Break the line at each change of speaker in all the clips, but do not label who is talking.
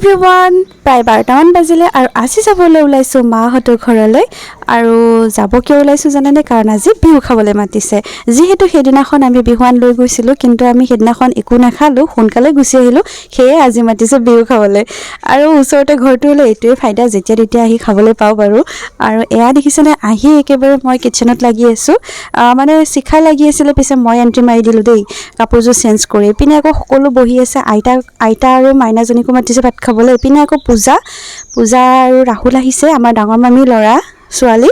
Everyone প্ৰায় বাৰটামান বাজিলে আৰু আজি যাবলৈ ওলাইছোঁ মাহঁতৰ ঘৰলৈ। আৰু যাব কিয় ওলাইছোঁ জানেনে? কাৰণ আজি বিহু খাবলৈ মাতিছে। যিহেতু সেইদিনাখন আমি বিহুৱান লৈ গৈছিলোঁ কিন্তু আমি সেইদিনাখন একো নাখালোঁ সোনকালে গুচি আহিলোঁ সেয়ে আজি মাতিছে বিহু খাবলৈ। আৰু ওচৰতে ঘৰটো হ'লে এইটোৱে ফাইদা যেতিয়া তেতিয়া আহি খাবলৈ পাওঁ বাৰু। আৰু এয়া দেখিছেনে আহি একেবাৰে মই কিটচেনত লাগি আছোঁ। মানে চিখা লাগি আছিলে পিছে মই এণ্ট্ৰি মাৰি দিলোঁ দেই কাপোৰযোৰ চেঞ্জ কৰি। এইপিনে আকৌ সকলো বহি আছে আইতা আইতা আৰু মাইনাজনীকো মাতিছে ভাত খাবলৈ। এইপিনে আকৌ পূজা পূজা আৰু ৰাহুল আহিছে আমাৰ ডাঙৰ মামীৰ ল'ৰা। ছোৱালী।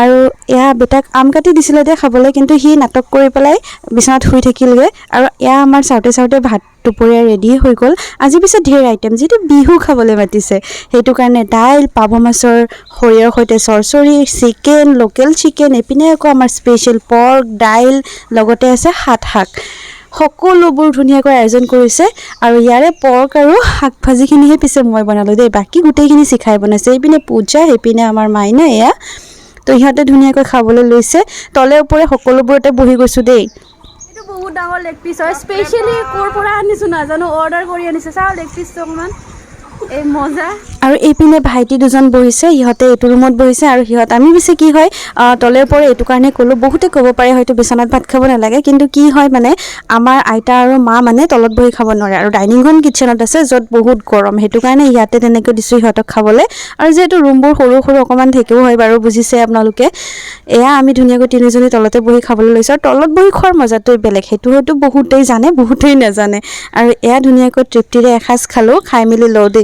আৰু এয়া বেটাক আম কাটি দিছিলে দে খাবলৈ কিন্তু সি নাটক কৰি পেলাই বিচনাত শুই থাকিলগৈ। আৰু এয়া আমাৰ চাওঁতে চাওঁতে ভাত দুপৰীয়া ৰেডি হৈ গ'ল। আজি পিছে ধেৰ আইটেম যিটো বিহু খাবলৈ মাতিছে। সেইটো কাৰণে দাইল পাভ মাছৰ সৰিয়হৰ সৈতে চৰচৰি চিকেন লোকেল চিকেন এইপিনে আকৌ আমাৰ স্পেচিয়েল পৰ্ক দাইল লগতে আছে সাত শাক। সকলোবোৰ ধুনীয়াকৈ আয়োজন কৰিছে আৰু ইয়াৰে পৰ্ক আৰু শাক ভাজিখিনিহে পিছে মই বনালোঁ দেই। বাকী গোটেইখিনি চিখাই বনাইছে। এইপিনে পূজা সেইপিনে আমাৰ মাইনা এয়া। তো সিহঁতে ধুনীয়াকৈ খাবলৈ লৈছে। তলে ওপৰে সকলোবোৰতে বহি গৈছোঁ দেই।
বহুত ডাঙৰ লেগ পিচ হয়। স্পেচিয়েলি ক'ৰ পৰা আনিছোঁ নাজানো। অৰ্ডাৰ কৰি আনিছে। চাওঁ লেগ পিচটো অকণমান।
আৰু এইপিনে ভাইটি দুজন বহিছে, সিহঁতে এইটো ৰুমত বহিছে আৰু সিহঁত, আমি পিছে কি হয় তলে ওপৰে এইটো কাৰণে ক'লোঁ, বহুতে ক'ব পাৰে হয়তো বিচনাত ভাত খাব নালাগে, কিন্তু কি হয় মানে আমাৰ আইতা আৰু মা মানে তলত বহি খাব নোৱাৰে আৰু ডাইনিংখন কিটচেনত আছে, য'ত বহুত গৰম, সেইটো কাৰণে ইয়াতে তেনেকৈ দিছোঁ সিহঁতক খাবলৈ। আৰু যিহেতু ৰুমবোৰ সৰু সৰু অকণমান থেকেও হয় বাৰু, বুজিছে আপোনালোকে। এয়া আমি ধুনীয়াকৈ তিনিজনী তলতে বহি খাবলৈ লৈছোঁ, আৰু তলত বহি খোৱাৰ মজাটোৱে বেলেগ, সেইটো হয়তো বহুতেই জানে, বহুতেই নাজানে। আৰু এয়া ধুনীয়াকৈ তৃপ্তিৰে এসাঁজ খালোঁ, খাই মেলি লওঁ দেই।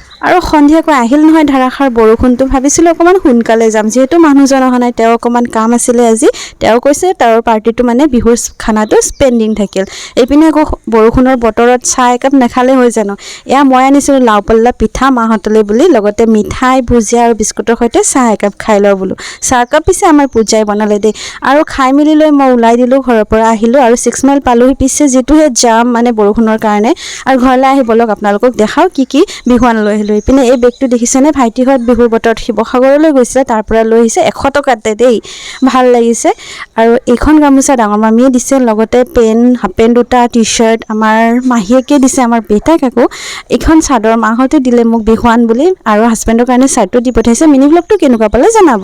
আৰু সন্ধিয়াকৈ আহিল নহয় ধাৰাসাৰ বৰষুণটো ভাবিছিলোঁ অকণমান সোনকালে যাম। যিহেতু মানুহজন অহা নাই তেওঁ অকণমান কাম আছিলে আজি। তেওঁ কৈছে তেওঁৰ পাৰ্টিটো মানে বিহুৰ খানাটো স্পেণ্ডিং থাকিল। এইপিনে আকৌ বৰষুণৰ বতৰত চাহ একাপ নাখালে হৈ জানো? এয়া মই আনিছিলোঁ লাও পল্লা পিঠা মাহঁতলৈ বুলি লগতে মিঠাই ভুজিয়া আৰু বিস্কুটৰ সৈতে চাহ একাপ খাই লওঁ বোলো। চাহকাপ পিছে আমাৰ পূজাই বনালে দেই। আৰু খাই মেলি লৈ মই ওলাই দিলোঁ ঘৰৰ পৰা আহিলোঁ আৰু ছিক্স মাইল পালোহি পিছে যিটোহে জাম মানে বৰষুণৰ কাৰণে। আৰু ঘৰলৈ আহি ব'লক আপোনালোকক দেখাওঁ কি কি বিহুৱান লৈ আহিলোঁ। ইপিনে এই বেগটো দেখিছেনে? ভাইটিহঁত বিহুৰ বতৰত শিৱসাগৰলৈ গৈছিলে তাৰ পৰা লৈ আহিছে এশ টকাতে দেই, ভালো লাগিছে। আৰু এইখন গামোচা ডাঙৰ মামীয়ে দিছে, লগতে পেণ্ট হাফ পেণ্ট দুটা টি চাৰ্ট আমাৰ মাহীয়েকে দিছে, আমাৰ বেটাক আকৌ এইখন চাদৰ মাহঁতে দিলে মোক বিহুৱান বুলি, আৰু হাজবেণ্ডৰ কাৰণে চাৰ্টটো দি পঠাইছে মিনি ব্লগটো কেনেকুৱা পালে জনাব?